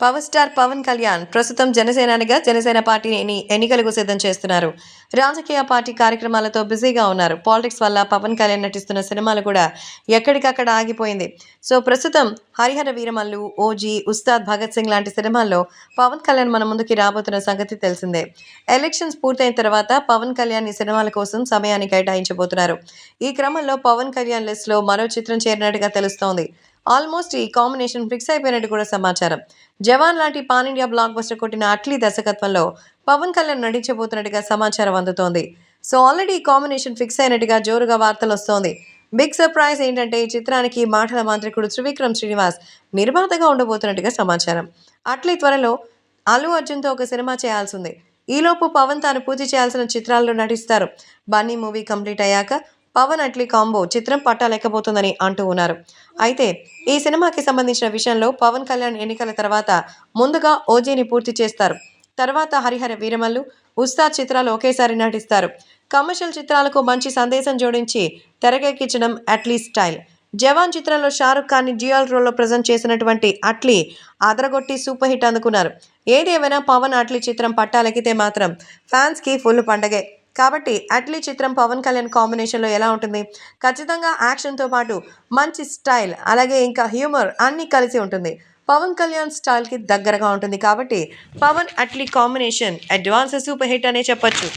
Power star Pawan Kalyan ప్రస్తుతం జనసేనానిగా జనసేన పార్టీని ఎన్నికలకు సిద్ధం చేస్తున్నారు. రాజకీయ పార్టీ కార్యక్రమాలతో బిజీగా ఉన్నారు. పాలిటిక్స్ వల్ల పవన్ కళ్యాణ్ నటిస్తున్న సినిమాలు కూడా ఎక్కడికక్కడ ఆగిపోయింది. సో ప్రస్తుతం హరిహర వీరమల్లు ఓజీ ఉస్తాద్ భగత్ సింగ్ లాంటి సినిమాల్లో పవన్ కళ్యాణ్ మన ముందుకి రాబోతున్న సంగతి తెలిసిందే. ఎలక్షన్స్ పూర్తయిన తర్వాత పవన్ కళ్యాణ్ ఈ సినిమాల కోసం సమయాన్ని కేటాయించబోతున్నారు. ఈ క్రమంలో పవన్ కళ్యాణ్ లిస్ట్లో మరో చిత్రం చేరినట్టుగా తెలుస్తోంది. ఆల్మోస్ట్ ఈ కాంబినేషన్ ఫిక్స్ అయిపోయినట్టు కూడా సమాచారం. జవాన్ లాంటి పాన్ ఇండియా బ్లాక్ బస్టర్ కొట్టిన అట్లీ దర్శకత్వంలో పవన్ కళ్యాణ్ నటించబోతున్నట్టుగా సమాచారం అందుతోంది. సో ఆల్రెడీ ఈ కాంబినేషన్ ఫిక్స్ అయినట్టుగా జోరుగా వార్తలు వస్తోంది. బిగ్ సర్ప్రైజ్ ఏంటంటే ఈ చిత్రానికి మాటల మాంత్రికుడు త్రివిక్రమ్ శ్రీనివాస్ నిర్మాతగా ఉండబోతున్నట్టుగా సమాచారం. అట్లీ త్వరలో అల్లు అర్జున్తో ఒక సినిమా చేయాల్సి ఉంది. ఈలోపు పవన్ తాను పూర్తి చేయాల్సిన చిత్రాల్లో నటిస్తారు. బన్నీ మూవీ కంప్లీట్ అయ్యాక పవన్ అట్లీ కాంబో చిత్రం పట్టాలేకపోతుందని అంటూ ఉన్నారు. అయితే ఈ సినిమాకి సంబంధించిన విషయంలో పవన్ కళ్యాణ్ ఎన్నికల తర్వాత ముందుగా ఓజీని పూర్తి చేస్తారు. తర్వాత హరిహర వీరమల్లు ఉస్తాద్ చిత్రాలు ఒకేసారి నటిస్తారు. కమర్షియల్ చిత్రాలకు మంచి సందేశం జోడించి తెరకెక్కించడం అట్లీ స్టైల్. జవాన్ చిత్రంలో షారుఖ్ ఖాన్ డ్యూయల్ రోల్లో ప్రజెంట్ చేసినటువంటి అట్లీ అదరగొట్టి సూపర్ హిట్ అందుకున్నారు. ఏదేమైనా పవన్ అట్లీ చిత్రం పట్టాలెక్కితే మాత్రం ఫ్యాన్స్కి ఫుల్ పండగే. కాబట్టి అట్లీ చిత్రం పవన్ కళ్యాణ్ కాంబినేషన్లో ఎలా ఉంటుంది? ఖచ్చితంగా యాక్షన్తో పాటు మంచి స్టైల్ అలాగే ఇంకా హ్యూమర్ అన్నీ కలిసి ఉంటుంది. పవన్ కళ్యాణ్ స్టైల్కి దగ్గరగా ఉంటుంది కాబట్టి Pawan Atlee combination advance super hit అనే చెప్పొచ్చు.